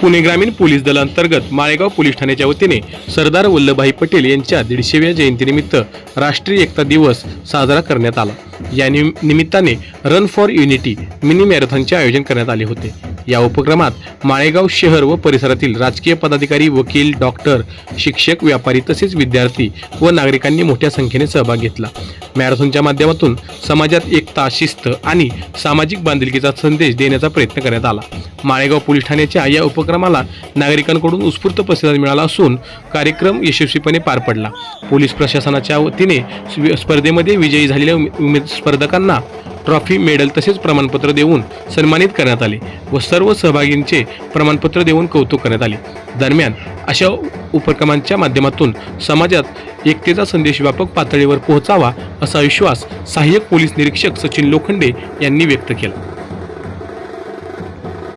पुणे ग्रामीण police दलांतर्गत Malegaon police ठाण्याच्या वतीने सरदार वल्लभभाई पटेल यांच्या दीडशेव्या जयंतीनिमित्त राष्ट्रीय एकता दिवस साजरा करण्यात आला. या निमित्ताने रन फॉर युनिटी मिनी मॅरेथॉनचे आयोजन करण्यात आले होते. या उपक्रमात माळेगाव शहर व परिसरातील राजकीय पदाधिकारी वकील डॉक्टर शिक्षक व्यापारी तसेच विद्यार्थी व नागरिकांनी मोठ्या संख्येने सहभाग घेतला. मॅरेथॉनच्या माध्यमातून समाजात एकता शिस्त आणि सामाजिक बांधिलकीचा संदेश देण्याचा प्रयत्न करण्यात आला. माळेगाव पोलीस ठाण्याच्या या उपक्रमाला नागरिकांकडून उत्स्फूर्त प्रतिसाद मिळाला असून कार्यक्रम यशस्वीपणे पार पडला. पोलीस प्रशासनाच्या वतीने स्पर्धेमध्ये विजयी झालेल्या उमेद स्पर्धकांना ट्रॉफी मेडल तसेच प्रमाणपत्र देऊन सन्मानित करण्यात आले व सर्व सहभागींचे प्रमाणपत्र देऊन कौतुक करण्यात आले. दरम्यान अशा उपक्रमांच्या माध्यमातून समाजात एकतेचा संदेश व्यापक पातळीवर पोहोचावा असा विश्वास सहाय्यक पोलीस निरीक्षक सचिन लोखंडे यांनी व्यक्त केला.